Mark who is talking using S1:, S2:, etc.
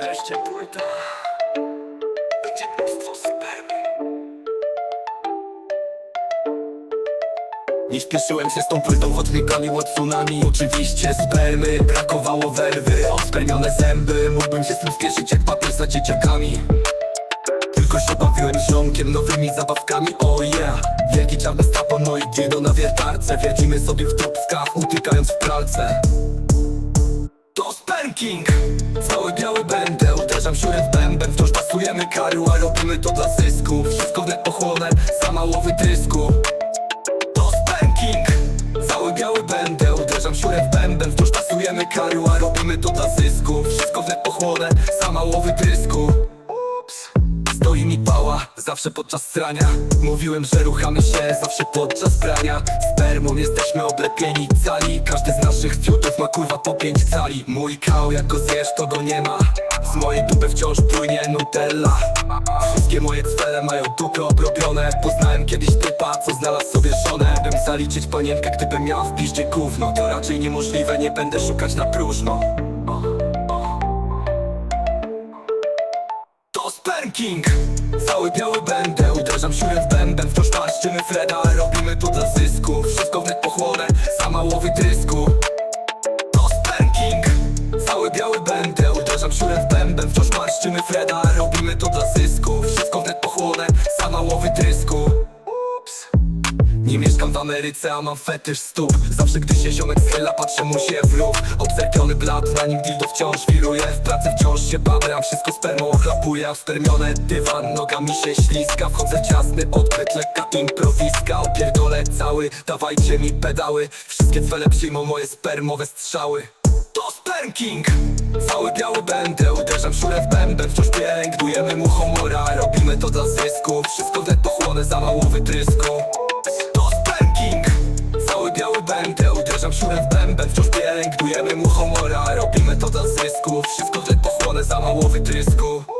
S1: Wreszcie płyta Gdzie mnóstwo spermy Nie śpieszyłem się z tą płytą odwikami od tsunami. Oczywiście spermy, brakowało werwy. Ospermione zęby, mógłbym się z tym spieszyć jak papier za dzieciakami. Tylko się bawiłem ziomkiem, nowymi zabawkami, oh yeah. Wielki czarny stapo, no i dziedo na wiertarce Wiercimy sobie w tubskach, utykając w pralce. To spanking! Cały biały będę, uderzam siurę w bęben. Wciąż pasujemy kary, a robimy to dla zysku. Wszystko wnet pochłonę, za mało wytrysku To spanking! Cały biały będę, uderzam siurę w bęben. Wciąż pasujemy kary, a robimy to dla zysku. Wszystko wnet pochłonę, za mało wytrysku zawsze podczas strania Mówiłem, że ruchamy się zawsze podczas prania. Spermą jesteśmy oblepieni cali. Każdy z naszych fiutów ma kurwa po pięć cali. Mój kał, jak go zjesz, to go nie ma. Z mojej dupy wciąż płynie Nutella. Wszystkie moje cwele mają dupy obrobione. Poznałem kiedyś typa, co znalazł sobie żonę. Bym zaliczyć panienkę, gdybym miała w piździe gówno. To raczej niemożliwe, nie będę szukać na próżno To spanking! Cały biały będę, uderzam siurę w bęben Wciąż paszczymy Freda, robimy to dla zysku Wszystko wnet pochłonę, za mało wytrysku To spanking! Cały biały będę, uderzam siurę w bęben Wciąż marszczymy Freda, robimy to dla zysku Wszystko wnet Nie mieszkam w Ameryce, a mam fetysz stóp. Zawsze gdy się ziomek schyla, patrzę mu się w lub Obserwiony blat, na nim dildo wciąż wiruje. W pracy wciąż się babram, wszystko spermą ochlapuje A spermione dywan, nogami się śliska Wchodzę w ciasny odbyt, lekka improwiska. Opierdolę cały, dawajcie mi pedały. Wszystkie cwele przyjmą moje spermowe strzały. To spanking! Cały biały będę, uderzam szurę w bęben Wciąż pielęgnujemy mu humora Robimy to dla zysku, wszystko wnet pochłonę za mało wytrysku uderzam szurę w bęben Wciąż pielęgnujemy mu humora Robimy to dla zysku, wszystko wnet pochłonę za mało wytrysku